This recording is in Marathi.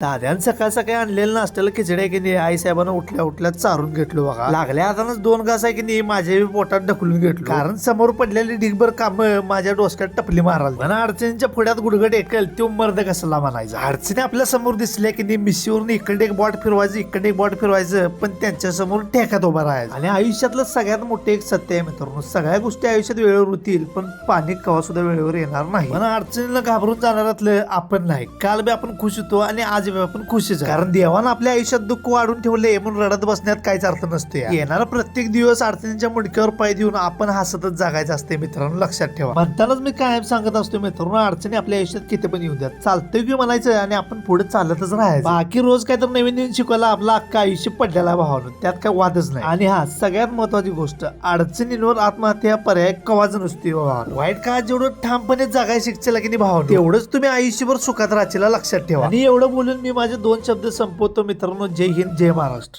दाद्यान सकाळ सकाळी आणलेलं नाश्त्याला खिचडी आहे की नाही? आई साहेबांना उठल्या उठल्या चारून घेतलो बघा. लागल्या हातानच दोन घास आहे की नाही माझ्या बी पोटात ढकलून घेतलो. कारण समोर पडलेली ढिगभर काम माझ्या डोसक्यात टपली माराल पण अडचणीच्या पुढ्यात गुडगट एकेल तो मर्द कसला म्हणायचा? अडचणी आपल्यासमोर दिसल्या की नाही मिशीवरून इकडे एक बॉट फिरवायचं इकडे एक बॉट फिरवायचं पण त्यांच्यासमोर ठेक्यात उभा राहायचं. आणि आयुष्यातलं सगळ्यात मोठे एक सत्य आहे मित्रांनो. सगळ्या गोष्टी आयुष्यात वेळेवर होतील पण पाणी कवा सुद्धा वेळेवर येणार नाही. पण अडचणीला घाबरून जाणारातलं आपण नाही. काल बी आपण खुश होतो आणि आज बी आपण खुशच. कारण देवानं आपल्या आयुष्यात दुःख वाढून ठेवले म्हणून रडत बसण्यात काहीच अर्थ नसतो. येणारा प्रत्येक दिवस अडचणीच्या मुडक्यावर पाय देऊन आपण हसतच जागायचं असते मित्रांनो लक्षात ठेवा. म्हणतानाच मी कायम सांगत असतो मित्रांनो अडचणी आपल्या आयुष्यात किती पण येऊ द्यात. चालतंय की म्हणायचं आणि आपण पुढे चालतच राहायचं. बाकी रोज काय तर नवीन नवीन शिकवायला आपलं अख्खं आयुष्य पडलेला भावानं. त्यात काय वादच नाही. आणि हा सगळ्यात महत्वाची गोष्ट अडचणींवर आत्महत्या पर्याय कवाच नसते भावानं. वाईट काळात जेवढं ठामपणे जगायला शिकचला की नाही भावानं? तेवढंच तुम्ही आयुष्यभर सुखात राहशीला लक्षात ठेवा. आणि एवढं बोलून मी माझे दोन शब्द संपवतो मित्रांनो. जय हिंद जय महाराष्ट्र.